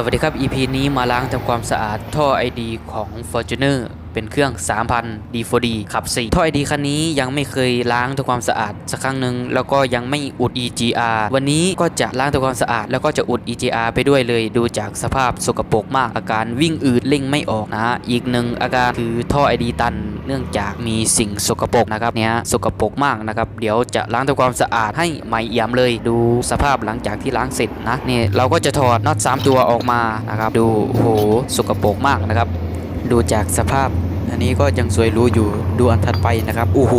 สวัสดีครับ EP นี้มาล้างทำความสะอาดท่อ ID ของ Fortuner เป็นเครื่อง 3,000 D4D ขับ4ท่อ ID คันนี้ยังไม่เคยล้างทำความสะอาดสักครั้งหนึ่งแล้วก็ยังไม่อุด EGR วันนี้ก็จะล้างทำความสะอาด แล้วก็จะอุด EGR ไปด้วยเลยดูจากสภาพสกปรกมากอาการวิ่งอืดเร่งไม่ออกนะอีกหนึ่งอาการคือท่อ ID ตันเนื่องจากมีสิ่งสกปรกนะครับเนี้ยสกปรกมากนะครับเดี๋ยวจะล้างทำความสะอาดให้ใหม่เอี่ยมเลย ดูสภาพหลังจากที่ล้างเสร็จนะนี่เราก็จะถอดน็อต3ตัวออกมานะครับดูโหสกปรกมากนะครับดูจากสภาพ อันนี้ก็ยังสวยรู้อยู่ดูอันถัดไปนะครับโอ้โห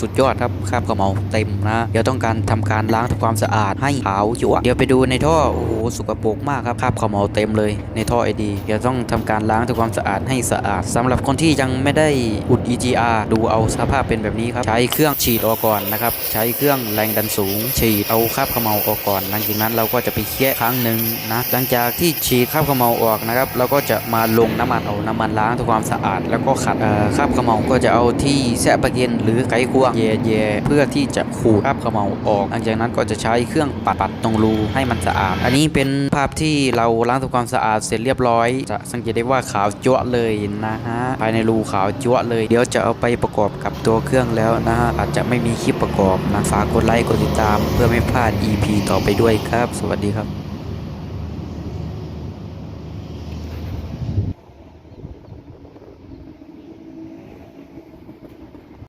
สุดยอดครับคราบกระเหมาเต็มนะ เดี๋ยวต้องการทำการล้างทำความสะอาดให้ขาวจั่วเดี๋ยวไปดูในท่อโอ้โหสกปรกมากครับคราบกระเหมาเต็มเลยในท่อไอดีเดี๋ยวต้องทำการล้างทำความสะอาดให้สะอาดสำหรับคนที่ยังไม่ได้อุด EGR ดูเอาสภาพเป็นแบบนี้ครับใช้เครื่องฉีดออกก่อนนะครับใช้เครื่องแรงดันสูง ฉีดเอาคราบกระเหมาออกก่อนหลังจากนั้นเราก็จะไปเคี่ยครั้งหนึ่งนะหลังจากที่ฉีดคราบกระเหมาออกนะครับเราก็จะมาลงน้ำมันเอาน้ำมันล้างทำความสะอาดแล้วก็็ขัดคราบกระเหมาก็จะเอาที่แซะปะเกนหรือไขควงแย่ๆเพื่อที่จะขูดคราบกระเหมาออก หลังจากนั้นก็จะใช้เครื่องปัดปัดตรงรูให้มันสะอาด อันนี้เป็นภาพที่เราล้างทำความสะอาดเสร็จเรียบร้อย จะสังเกตได้ว่าขาวจั๊วเลยนะฮะภายในรูขาวจั๊วเลย เดี๋ยวจะเอาไปประกอบกับตัวเครื่องแล้วนะฮะอาจจะไม่มีคลิปประกอบนะฝากกดไลค์กดติดตาม เพื่อไม่พลาด EP ต่อไปด้วยครับ สวัสดีครับ